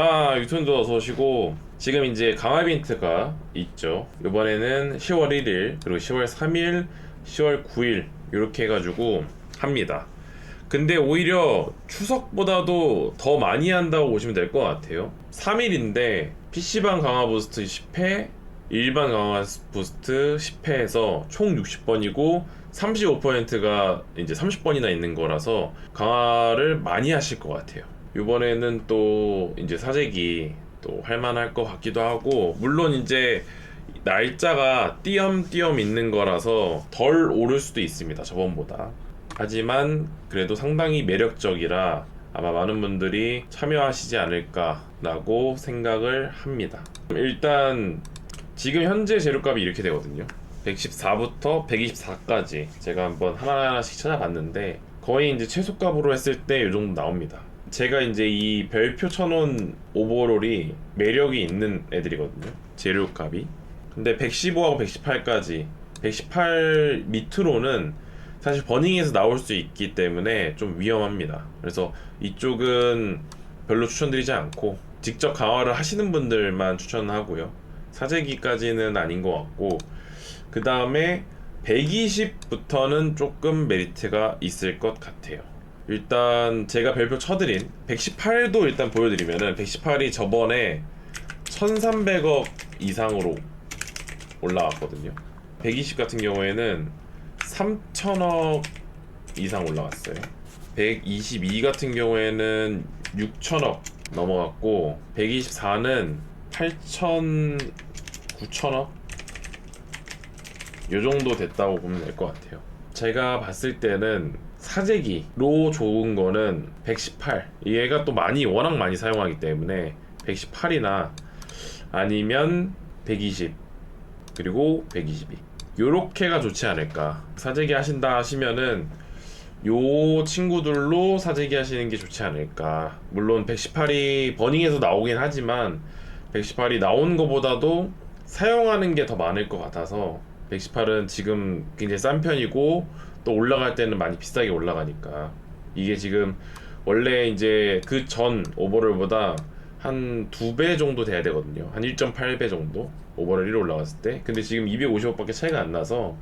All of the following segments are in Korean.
아 유튜브도 어서 오시고. 지금 이제 강화 이벤트가 있죠. 이번에는 10월 1일 그리고 10월 3일 10월 9일 이렇게 해가지고 합니다. 근데 오히려 추석보다도 더 많이 한다고 보시면 될 것 같아요. 3일인데 PC방 강화 부스트 10회 일반 강화 부스트 10회에서 총 60번이고 35%가 이제 30번이나 있는 거라서 강화를 많이 하실 것 같아요. 이번에는 또 이제 사재기 또 할만할 것 같기도 하고 물론 이제 날짜가 띄엄띄엄 있는 거라서 덜 오를 수도 있습니다. 저번보다. 하지만 그래도 상당히 매력적이라 아마 많은 분들이 참여하시지 않을까라고 생각을 합니다. 일단 지금 현재 재료값이 이렇게 되거든요. 114부터 124까지 제가 한번 하나하나씩 찾아봤는데 거의 이제 최소값으로 했을 때 이 정도 나옵니다. 제가 이제 이 별표 천원 오버롤이 매력이 있는 애들이거든요. 재료값이. 근데 115하고 118까지 118 밑으로는 사실 버닝에서 나올 수 있기 때문에 좀 위험합니다. 그래서 이쪽은 별로 추천드리지 않고 직접 강화를 하시는 분들만 추천하고요. 사재기까지는 아닌 것 같고 그 다음에 120부터는 조금 메리트가 있을 것 같아요. 일단 제가 별표 쳐드린 118도 일단 보여드리면은 118이 저번에 1300억 이상으로 올라왔거든요. 120 같은 경우에는 3000억 이상 올라갔어요. 122 같은 경우에는 6천억 넘어갔고 124는 8천 9천억 요 정도 됐다고 보면 될 것 같아요. 제가 봤을 때는 사재기로 좋은 거는 118. 얘가 또 많이 워낙 많이 사용하기 때문에 118이나 아니면 120 그리고 122 요렇게가 좋지 않을까. 사재기 하신다 하시면은 요 친구들로 사재기 하시는 게 좋지 않을까. 물론 118이 버닝에서 나오긴 하지만 118이 나온 것보다도 사용하는 게 더 많을 것 같아서 118은 지금 굉장히 싼 편이고 또 올라갈 때는 많이 비싸게 올라가니까 이게 지금 원래 이제 그 전 오버롤보다 한 두 배 정도 돼야 되거든요. 한 1.8배 정도 오버롤 1 올라갔을 때. 근데 지금 250억밖에 차이가 안 나서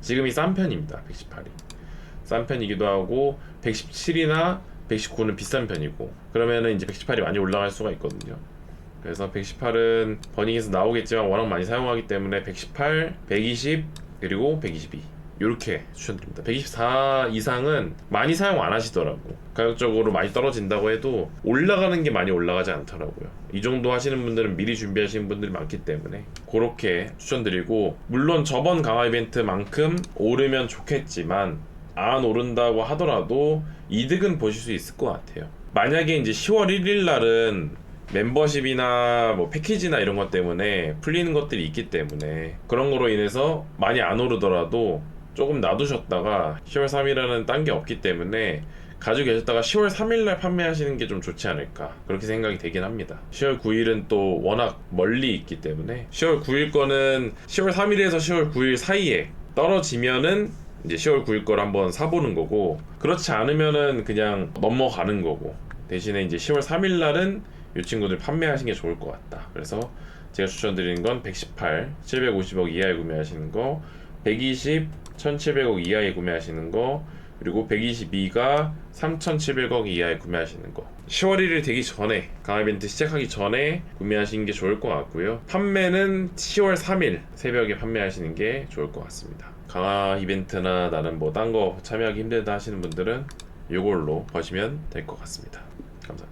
지금이 싼 편입니다. 118이. 싼 편이기도 하고 117이나 119는 비싼 편이고 그러면은 이제 118이 많이 올라갈 수가 있거든요. 그래서 118은 버닝에서 나오겠지만 워낙 많이 사용하기 때문에 118, 120 그리고 122 이렇게 추천드립니다. 124 이상은 많이 사용 안 하시더라고. 가격적으로 많이 떨어진다고 해도 올라가는 게 많이 올라가지 않더라고요. 이 정도 하시는 분들은 미리 준비하시는 분들이 많기 때문에 그렇게 추천드리고 물론 저번 강화 이벤트만큼 오르면 좋겠지만 안 오른다고 하더라도 이득은 보실 수 있을 것 같아요. 만약에 이제 10월 1일 날은 멤버십이나 뭐 패키지나 이런 것 때문에 풀리는 것들이 있기 때문에 그런 거로 인해서 많이 안 오르더라도 조금 놔두셨다가 10월 3일에는 딴 게 없기 때문에 가지고 계셨다가 10월 3일날 판매하시는 게 좀 좋지 않을까 그렇게 생각이 되긴 합니다. 10월 9일은 또 워낙 멀리 있기 때문에 10월 9일 거는 10월 3일에서 10월 9일 사이에 떨어지면은 이제 10월 9일 걸 한번 사보는 거고 그렇지 않으면은 그냥 넘어가는 거고 대신에 이제 10월 3일 날은 이 친구들 판매하시는 게 좋을 것 같다. 그래서 제가 추천드리는 건 118, 750억 이하에 구매하시는 거, 120, 1700억 이하에 구매하시는 거, 그리고 122가 3700억 이하에 구매하시는 거. 10월 1일 되기 전에, 강화 이벤트 시작하기 전에 구매하시는 게 좋을 것 같고요. 판매는 10월 3일 새벽에 판매하시는 게 좋을 것 같습니다. 강화 이벤트나 나는 뭐 딴 거 참여하기 힘들다 하시는 분들은 이걸로 보시면 될 것 같습니다. 감사합니다.